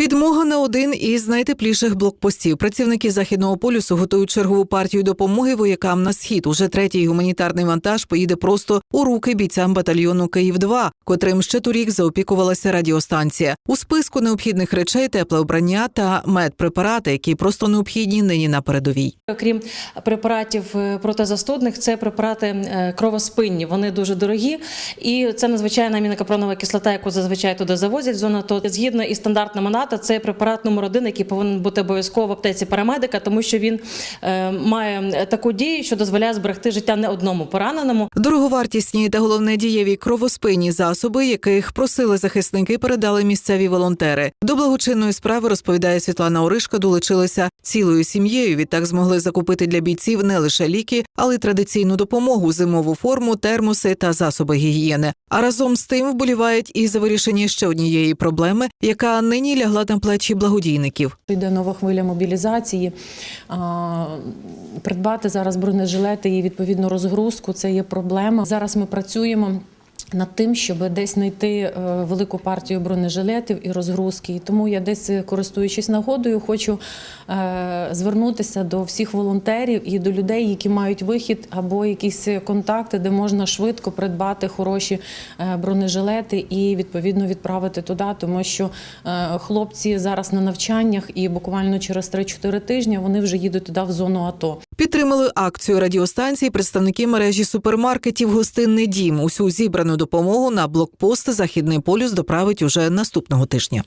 Підмога на один із найтепліших блокпостів. Працівники західного полюсу готують чергову партію допомоги воякам на схід. Уже третій гуманітарний вантаж поїде просто у руки бійцям батальйону Київ 2 котрим ще торік заопікувалася радіостанція. У списку необхідних речей тепле обрання та медпрепарати, які просто необхідні нині на передовій. Крім препаратів е, протизастудних, це препарати е, кровоспинні. Вони дуже дорогі, і це надзвичайна амінокапронова кислота, яку зазвичай туди завозять. в Зону АТО. згідно із стандартами НАТО, це препарат номер один, який повинен бути обов'язково в аптеці парамедика, тому що він е, має таку дію, що дозволяє зберегти життя не одному пораненому. Дороговартісні та головне дієві кровоспинні засоби, яких просили захисники, передали місцеві волонтери. До благочинної справи розповідає Світлана Оришка. Долучилися цілою сім'єю. Відтак змогли закупити для бійців не лише ліки, але й традиційну допомогу, зимову форму, термоси та засоби гігієни. А разом з тим вболівають і за вирішення ще однієї проблеми, яка нині лягла на плечі благодійників. Йде нова хвиля мобілізації. Придбати зараз бронежилети і відповідну розгрузку це є проблема. Зараз ми працюємо. Над тим, щоб десь знайти е, велику партію бронежилетів і розгрузки. Тому я десь, е, користуючись нагодою, хочу е, звернутися до всіх волонтерів і до людей, які мають вихід або якісь контакти, де можна швидко придбати хороші бронежилети і відповідно відправити туди, тому що хлопці зараз на навчаннях і буквально через 3-4 тижні вони вже їдуть туди в зону АТО. Підтримали акцію радіостанції представники мережі супермаркетів Гостинний дім. Усю зібрану допомогу на блокпост Західний полюс доправить уже наступного тижня.